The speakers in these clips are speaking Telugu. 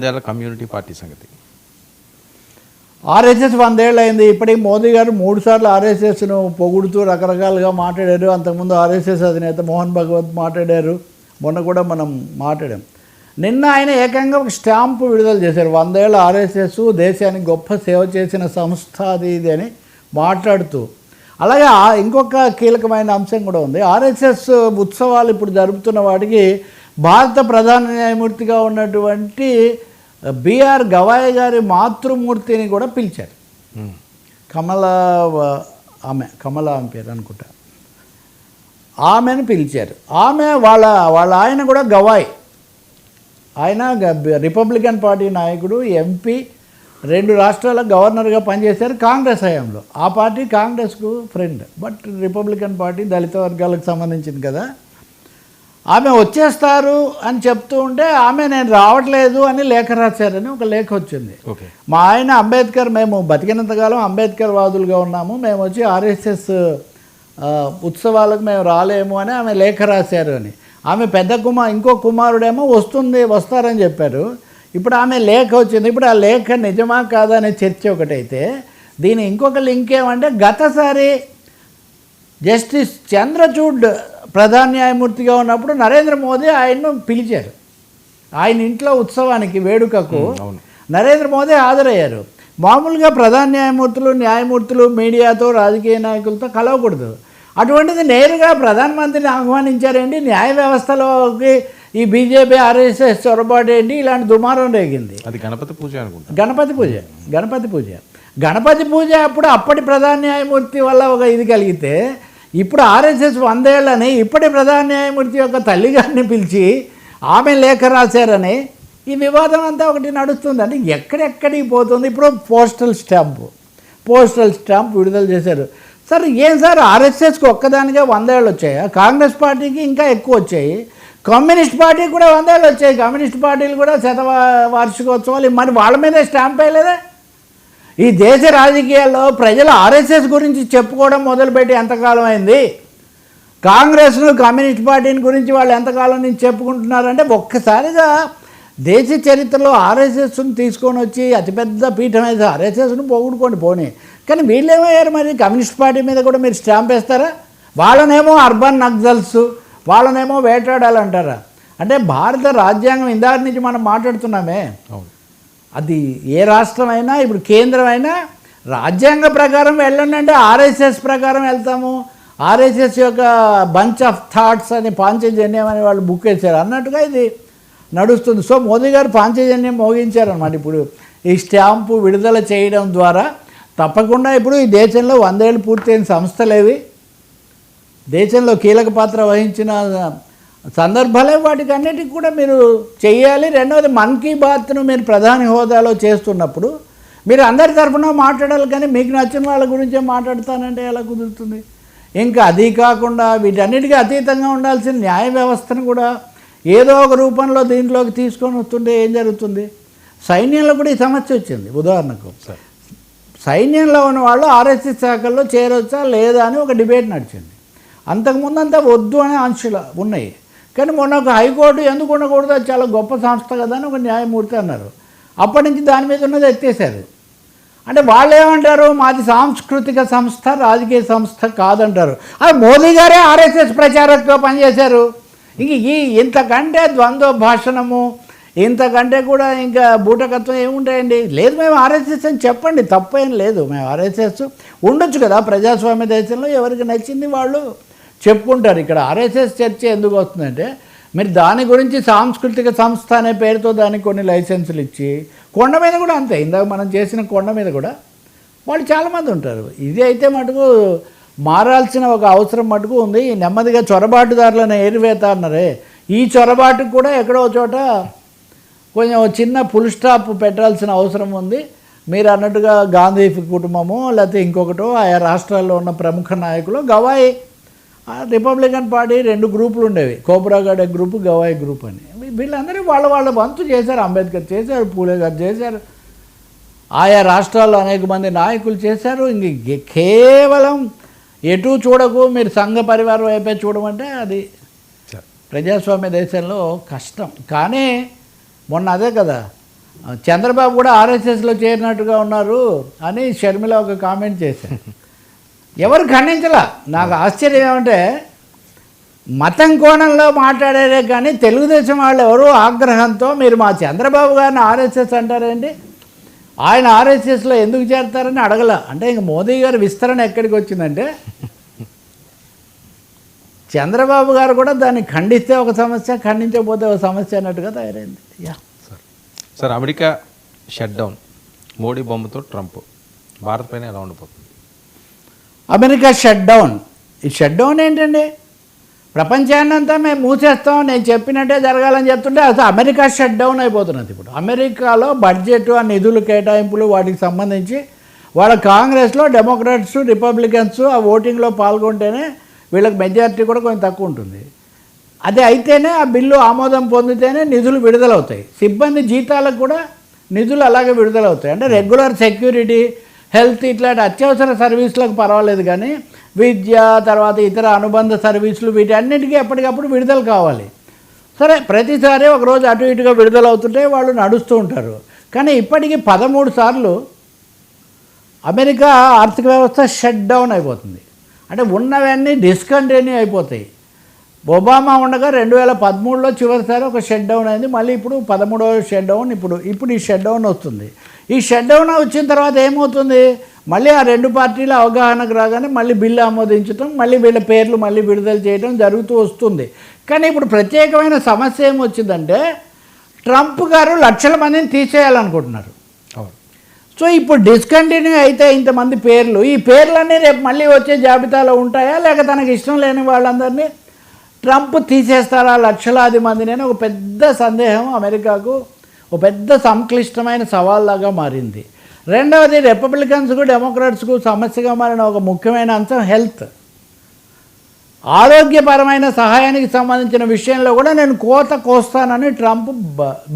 నంద్యాల కమ్యూనిటీ పార్టీ సంగతి. ఆర్ఎస్ఎస్ వందేళ్ళు అయింది ఇప్పటికి మోదీ గారు మూడు సార్లు ఆర్ఎస్ఎస్ను పొగుడుతూ రకరకాలుగా మాట్లాడారు. అంతకుముందు ఆర్ఎస్ఎస్ అధినేత మోహన్ భగవత్ మాట్లాడారు. మొన్న కూడా మనం మాట్లాడాం. నిన్న ఆయన ఏకంగా ఒక స్టాంపు విడుదల చేశారు. వందేళ్ళ ఆర్ఎస్ఎస్ దేశానికి గొప్ప సేవ చేసిన సంస్థ అది ఇది అని మాట్లాడుతూ. అలాగే ఇంకొక కీలకమైన అంశం కూడా ఉంది. ఆర్ఎస్ఎస్ ఉత్సవాలు ఇప్పుడు జరుపుతున్న వాటికి భారత ప్రధాన న్యాయమూర్తిగా ఉన్నటువంటి బిఆర్ గవాయ్ గారి మాతృమూర్తిని కూడా పిలిచారు. కమల ఆమె కమల ఆమె పేరు అనుకుంటా. ఆమెను పిలిచారు. ఆమె వాళ్ళ వాళ్ళ ఆయన కూడా గవాయ్. ఆయన రిపబ్లికన్ పార్టీ నాయకుడు ఎంపీ రెండు రాష్ట్రాల గవర్నర్గా పనిచేశారు కాంగ్రెస్ హయాంలో. ఆ పార్టీ కాంగ్రెస్కు ఫ్రెండ్ బట్ రిపబ్లికన్ పార్టీ దళిత వర్గాలకు సంబంధించింది కదా. ఆమె వచ్చేస్తారు అని చెప్తూ ఉంటే ఆమె నేను రావట్లేదు అని లేఖ రాశారని ఒక లేఖ వచ్చింది. ఓకే. మా ఆయన అంబేద్కర్ మేము బతికినంతకాలం అంబేద్కర్ వాదులుగా ఉన్నాము. మేము వచ్చి ఆర్ఎస్ఎస్ ఉత్సవాలకు మేము రాలేము అని ఆమె లేఖ రాశారు అని. ఆమె పెద్ద కుమార్ ఇంకో కుమారుడేమో వస్తుంది వస్తారని చెప్పారు. ఇప్పుడు ఆమె లేఖ వచ్చింది. ఇప్పుడు ఆ లేఖ నిజమా కాదా అనే చర్చ ఒకటైతే దీని ఇంకొక లింక్ ఏమంటే గతసారి జస్టిస్ చంద్రచూడ్ ప్రధాన న్యాయమూర్తిగా ఉన్నప్పుడు నరేంద్ర మోదీ ఆయన్ను పిలిచారు. ఆయన ఇంట్లో ఉత్సవానికి వేడుకకు. నరేంద్ర మోదీ హాజరయ్యారు. మామూలుగా ప్రధాన న్యాయమూర్తులు న్యాయమూర్తులు మీడియాతో రాజకీయ నాయకులతో కలవకూడదు. అటువంటిది నేరుగా ప్రధానమంత్రిని ఆహ్వానించారండి న్యాయ వ్యవస్థలోకి ఈ బీజేపీ ఆర్ఎస్ఎస్ చొరబాటు ఏంటి? ఇలాంటి దుమారం రేగింది. అది గణపతి పూజ అనుకుంటా. గణపతి పూజ గణపతి పూజ. గణపతి పూజ అప్పుడు అప్పటి ప్రధాన న్యాయమూర్తి వల్ల ఒక ఇది కలిగితే ఇప్పుడు ఆర్ఎస్ఎస్ వందేళ్ళని ఇప్పటి ప్రధాన న్యాయమూర్తి యొక్క తల్లిగారిని పిలిచి ఆమె లేఖ రాశారని ఈ వివాదం అంతా ఒకటి నడుస్తుంది అంటే ఎక్కడెక్కడికి పోతుంది? ఇప్పుడు పోస్టల్ స్టాంపు. పోస్టల్ స్టాంప్ విడుదల చేశారు. సార్ ఏం సార్? ఆర్ఎస్ఎస్కి ఒక్కదానిగా వందేళ్ళు వచ్చాయి? కాంగ్రెస్ పార్టీకి ఇంకా ఎక్కువ వచ్చాయి. కమ్యూనిస్ట్ పార్టీకి కూడా వందేళ్ళు వచ్చాయి. కమ్యూనిస్ట్ పార్టీలు కూడా శత వార్షికోత్సవాలు మరి వాళ్ళ మీదే స్టాంప్ వేయలేదా? ఈ దేశ రాజకీయాల్లో ప్రజలు ఆర్ఎస్ఎస్ గురించి చెప్పుకోవడం మొదలుపెట్టి ఎంతకాలం అయింది? కాంగ్రెస్ను కమ్యూనిస్ట్ పార్టీని గురించి వాళ్ళు ఎంతకాలం నుంచి చెప్పుకుంటున్నారంటే ఒక్కసారిగా దేశ చరిత్రలో ఆర్ఎస్ఎస్ను తీసుకొని వచ్చి అతిపెద్ద పీఠం అయితే ఆర్ఎస్ఎస్ను పోగొట్టుకోండి పోనీ. కానీ వీళ్ళేమయ్యారు మరి? కమ్యూనిస్ట్ పార్టీ మీద కూడా మీరు స్టాంప్ వేస్తారా? వాళ్ళనేమో అర్బన్ నక్సల్స్ వాళ్ళనేమో వేటాడాలంటారా? అంటే భారత రాజ్యాంగం ఇందాక నుంచి మనం మాట్లాడుతున్నామే. అవును. అది ఏ రాష్ట్రమైనా ఇప్పుడు కేంద్రం అయినా రాజ్యాంగ ప్రకారం వెళ్ళండి అంటే ఆర్ఎస్ఎస్ ప్రకారం వెళ్తాము. ఆర్ఎస్ఎస్ యొక్క బంచ్ ఆఫ్ థాట్స్ అని పాంచజన్యం అని వాళ్ళు బుక్ వేశారు అన్నట్టుగా ఇది నడుస్తుంది. సో మోదీ గారు పాంచజన్యం మోగించారనమాట ఇప్పుడు ఈ స్టాంపు విడుదల చేయడం ద్వారా తప్పకుండా ఇప్పుడు ఈ దేశంలో వందేళ్ళు పూర్తయిన సంస్థలేవి. దేశంలో కీలక పాత్ర వహించిన సందర్భాలే వాటికి అన్నిటికి కూడా మీరు చేయాలి రెండవది మన్ కీ బాత్ను మీరు ప్రధాని హోదాలో చేస్తున్నప్పుడు మీరు అందరి తరఫున మాట్లాడాలి కానీ మీకు నచ్చిన వాళ్ళ గురించే మాట్లాడతానంటే ఎలా కుదురుతుంది? ఇంకా అది కాకుండా వీటన్నిటికీ అతీతంగా ఉండాల్సిన న్యాయ వ్యవస్థను కూడా ఏదో ఒక రూపంలో దీంట్లోకి తీసుకొని వస్తుంటే ఏం జరుగుతుంది? సైన్యంలో కూడా ఈ సమస్య వచ్చింది. ఉదాహరణకు సైన్యంలో ఉన్న వాళ్ళు ఆర్ఎస్ఎస్ శాఖల్లో చేరొచ్చా లేదా అని ఒక డిబేట్ నడిచింది. అంతకుముందు అంతా వద్దు అనే ఆంక్షలు ఉన్నాయి. కానీ మొన్న ఒక హైకోర్టు ఎందుకు ఉండకూడదు? అది చాలా గొప్ప సంస్థ కదా అని ఒక న్యాయమూర్తి అన్నారు. అప్పటి నుంచి దాని మీద ఉన్నది ఎత్తేసారు అంటే వాళ్ళు ఏమంటారు మాది సాంస్కృతిక సంస్థ రాజకీయ సంస్థ కాదంటారు. అది మోదీ గారే ఆర్ఎస్ఎస్ ప్రచారకుగా పనిచేశారు. ఇంక ఈ ఇంతకంటే ద్వంద్వ భాషణము ఇంతకంటే కూడా ఇంకా బూటకత్వం ఏముంటాయండి? లేదు మేము ఆర్ఎస్ఎస్ అని చెప్పండి. తప్పేం లేదు. మేము ఆర్ఎస్ఎస్ ఉండొచ్చు కదా ప్రజాస్వామ్య దేశంలో ఎవరికి నచ్చింది వాళ్ళు? చెప్పుకుంటారు. ఇక్కడ ఆర్ఎస్ఎస్ చర్చ ఎందుకు వస్తుందంటే మీరు దాని గురించి సాంస్కృతిక సంస్థ అనే పేరుతో దానికి కొన్ని లైసెన్సులు ఇచ్చి కొండ మీద కూడా అంతే. ఇందాక మనం చేసిన కొండ మీద కూడా వాళ్ళు చాలామంది ఉంటారు. ఇది అయితే మటుకు మారాల్సిన ఒక అవసరం మటుకు ఉంది. నెమ్మదిగా చొరబాటుదారులను ఏరివేత అన్నారే. ఈ చొరబాటుకు కూడా ఎక్కడో చోట కొంచెం చిన్న ఫుల్ స్టాప్ పెట్టాల్సిన అవసరం ఉంది. మీరు అన్నట్టుగా గాంధీ కుటుంబము లేకపోతే ఇంకొకటో ఆయా రాష్ట్రాల్లో ఉన్న ప్రముఖ నాయకులు గవాయి రిపబ్లికన్ పార్టీ రెండు గ్రూపులు ఉండేవి. కోబ్రాగడ్ గ్రూపు గవాయి గ్రూప్ అని. వీళ్ళందరూ వాళ్ళ వాళ్ళ వంతు చేశారు అంబేద్కర్. చేశారు పూలే గారు చేశారు. ఆయా రాష్ట్రాల్లో అనేక మంది నాయకులు చేశారు. ఇంక కేవలం ఎటు చూడకు మీరు సంఘ పరివారం వైపే చూడమంటే అది ప్రజాస్వామ్య దేశంలో కష్టం. కానీ మొన్న అదే కదా చంద్రబాబు కూడా ఆర్ఎస్ఎస్లో చేరినట్టుగా ఉన్నారు అని షర్మిల ఒక కామెంట్ చేశారు. ఎవరు ఖండించలా? నాకు ఆశ్చర్యం ఏమంటే మతం కోణంలో మాట్లాడారే కానీ తెలుగుదేశం వాళ్ళు ఎవరు ఆగ్రహంతో మీరు మా చంద్రబాబు గారిని ఆర్ఎస్ఎస్ అంటారేంటి? ఆయన ఆర్ఎస్ఎస్లో ఎందుకు చేరతారని అడగల. అంటే ఇంక మోదీ గారి విస్తరణ ఎక్కడికి వచ్చిందంటే చంద్రబాబు గారు కూడా దాన్ని ఖండిస్తే ఒక సమస్య ఖండించకపోతే ఒక సమస్య అన్నట్టుగా తయారైంది. Yeah. Sir. Sir America shutdown Modi బొమ్మతో ట్రంప్. భారత్ పైన ఎలా ఉండిపోతుంది? అమెరికా షట్ డౌన్ ఈ షట్ డౌన్ ఏంటండి? ప్రపంచాన్ని అంతా మేము మూసేస్తాం నేను చెప్పినట్టే జరగాలని చెప్తుంటే అసలు అమెరికా షట్ డౌన్ అయిపోతున్నది ఇప్పుడు. అమెరికాలో బడ్జెట్ ఆ నిధులు కేటాయింపులు వాటికి సంబంధించి వాళ్ళ కాంగ్రెస్లో డెమోక్రాట్స్ రిపబ్లికన్స్ ఆ ఓటింగ్లో పాల్గొంటేనే వీళ్ళకి మెజారిటీ కూడా కొంచెం తక్కువ ఉంటుంది. అది అయితేనే ఆ బిల్లు ఆమోదం పొందితేనే నిధులు విడుదలవుతాయి. సిబ్బంది జీతాలకు కూడా నిధులు అలాగే విడుదలవుతాయి. అంటే రెగ్యులర్ సెక్యూరిటీ హెల్త్ ఇట్లాంటి అత్యవసర సర్వీసులకు పర్వాలేదు కానీ విద్య తర్వాత ఇతర అనుబంధ సర్వీసులు వీటన్నిటికీ ఎప్పటికప్పుడు విడుదల కావాలి. సరే ప్రతిసారి ఒకరోజు అటు ఇటుగా విడుదల అవుతుంటే వాళ్ళు నడుస్తూ ఉంటారు. కానీ ఇప్పటికీ పదమూడు సార్లు అమెరికా ఆర్థిక వ్యవస్థ షట్ డౌన్ అయిపోతుంది. అంటే ఉన్నవన్నీ డిస్కంటిన్యూ అయిపోతాయి. ఒబామా ఉండగా రెండు వేల పదమూడులో చివరిసారి ఒక షట్ డౌన్ అయింది. మళ్ళీ ఇప్పుడు పదమూడవ షట్ డౌన్ ఇప్పుడు ఇప్పుడు ఈ షట్ డౌన్ వస్తుంది. ఈ షట్ డౌన్ వచ్చిన తర్వాత ఏమవుతుంది? మళ్ళీ ఆ రెండు పార్టీల అవగాహనకు రాగానే మళ్ళీ బిల్లు ఆమోదించడం మళ్ళీ వీళ్ళ పేర్లు మళ్ళీ విడుదల చేయడం జరుగుతూ వస్తుంది. కానీ ఇప్పుడు ప్రత్యేకమైన సమస్య ఏమొచ్చిందంటే ట్రంప్ గారు లక్షల మందిని తీసేయాలనుకుంటున్నారు. సో ఇప్పుడు డిస్కంటిన్యూ అయితే ఇంతమంది పేర్లు ఈ పేర్లన్నీ రేపు మళ్ళీ వచ్చే జాబితాలో ఉంటాయా? లేక తనకి ఇష్టం లేని వాళ్ళందరినీ ట్రంప్ తీసేస్తారా లక్షలాది మందిని అని ఒక పెద్ద సందేహం అమెరికాకు ఒక పెద్ద సంక్లిష్టమైన సవాల్లాగా మారింది. రెండవది రిపబ్లికన్స్కు డెమోక్రాట్స్కు సమస్యగా మారిన ఒక ముఖ్యమైన అంశం హెల్త్ ఆరోగ్యపరమైన సహాయానికి సంబంధించిన విషయంలో కూడా నేను కోత కోస్తానని ట్రంప్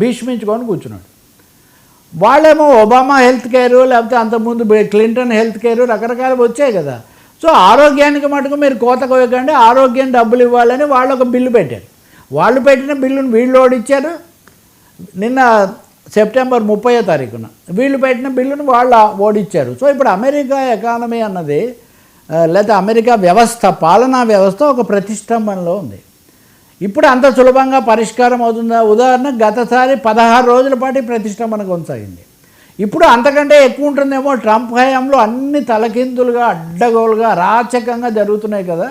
భీష్మించుకొని కూర్చున్నాడు. వాళ్ళేమో ఒబామా హెల్త్ కేర్ లేకపోతే అంతకుముందు క్లింటన్ హెల్త్ కేర్ రకరకాలు వచ్చాయి కదా. సో ఆరోగ్యానికి మటుకు మీరు కోత కోయకండి ఆరోగ్యం డబ్బులు ఇవ్వాలని వాళ్ళు ఒక బిల్లు పెట్టారు. వాళ్ళు పెట్టిన బిల్లును వీళ్ళు ఓడిచ్చారు నిన్న సెప్టెంబర్ ముప్పయో తారీఖున వీళ్ళు పెట్టిన బిల్లును వాళ్ళు ఓడిచ్చారు. సో ఇప్పుడు అమెరికా ఎకానమీ అన్నది లేదా అమెరికా వ్యవస్థ పాలనా వ్యవస్థ ఒక ప్రతిష్టంభనలో ఉంది. ఇప్పుడు అంత సులభంగా పరిష్కారం అవుతుందా? ఉదాహరణ గతసారి పదహారు రోజుల పాటు ప్రతిష్టంభన కొనసాగింది. ఇప్పుడు అంతకంటే ఎక్కువ ఉంటుందేమో ట్రంప్ హయాంలో అన్ని తలకిందులుగా అడ్డగోలుగా రాచకంగా జరుగుతున్నాయి కదా.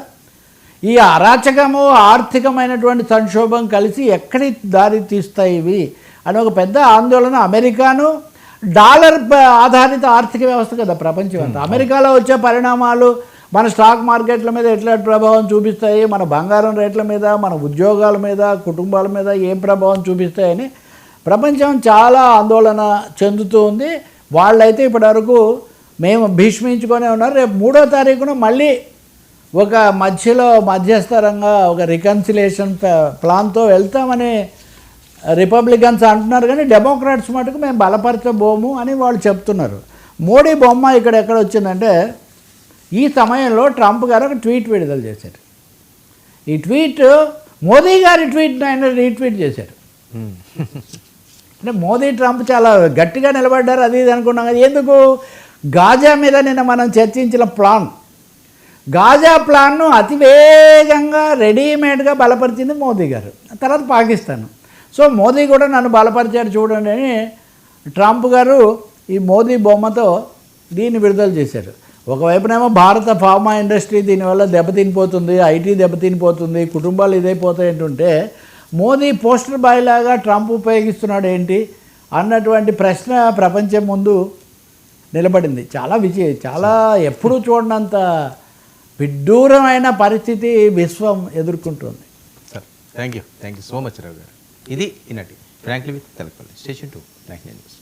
ఈ అరాచకము ఆర్థికమైనటువంటి సంక్షోభం కలిసి ఎక్కడి దారి తీస్తాయి ఇవి? అని ఒక పెద్ద ఆందోళన. అమెరికాను డాలర్ ఆధారిత ఆర్థిక వ్యవస్థ కదా ప్రపంచం అంతా. అమెరికాలో వచ్చే పరిణామాలు మన స్టాక్ మార్కెట్ల మీద ఎట్లా ప్రభావం చూపిస్తాయి? మన బంగారం రేట్ల మీద మన ఉద్యోగాల మీద కుటుంబాల మీద ఏం ప్రభావం చూపిస్తాయని ప్రపంచం చాలా ఆందోళన చెందుతూ ఉంది. వాళ్ళైతే ఇప్పటివరకు మేము భీష్మించుకొనే ఉన్నారు. రేపు మూడో తారీఖున మళ్ళీ ఒక మధ్యలో మధ్యస్థరంగా ఒక రికన్సిలేషన్ ప్లాన్తో వెళ్తామని రిపబ్లికన్స్ అంటున్నారు కానీ డెమోక్రాట్స్ మటుకు మేము బలపరచబోము అని వాళ్ళు చెప్తున్నారు. మోడీ బొమ్మ ఇక్కడ ఎక్కడ వచ్చిందంటే ఈ సమయంలో ట్రంప్ గారు ఒక ట్వీట్ విడుదల చేశారు. ఈ ట్వీట్ మోదీ గారి ట్వీట్ని ఆయన రీట్వీట్ చేశారు. అంటే మోదీ ట్రంప్ చాలా గట్టిగా నిలబడ్డారు అది ఇది అనుకున్నాం కదా. ఎందుకు? గాజా మీద నిన్న మనం చర్చించిన ప్లాన్. గాజా ప్లాన్ను అతివేగంగా రెడీమేడ్గా బలపరిచింది మోదీ గారు. తర్వాత పాకిస్తాన్. సో మోదీ కూడా నన్ను బలపరిచారు చూడండి అని ట్రంప్ గారు ఈ మోదీ బొమ్మతో దీన్ని విడుదల చేశారు. ఒకవైపునేమో భారత ఫార్మా ఇండస్ట్రీ దీనివల్ల దెబ్బతినిపోతుంది ఐటీ దెబ్బతినిపోతుంది కుటుంబాలు ఇదైపోతాయి అంటుంటే మోదీ పోస్టర్ బాయ్ లాగా ట్రంప్ ఉపయోగిస్తున్నాడు ఏంటి అన్నటువంటి ప్రశ్న ప్రపంచం ముందు నిలబడింది. చాలా విజయ చాలా ఎప్పుడూ చూడనంత విడ్డూరమైన పరిస్థితి విశ్వం ఎదుర్కొంటుంది. Sir thank you thank you so much Rao garu ఇది ఇన్నటి frankly with Telapalli station two thank news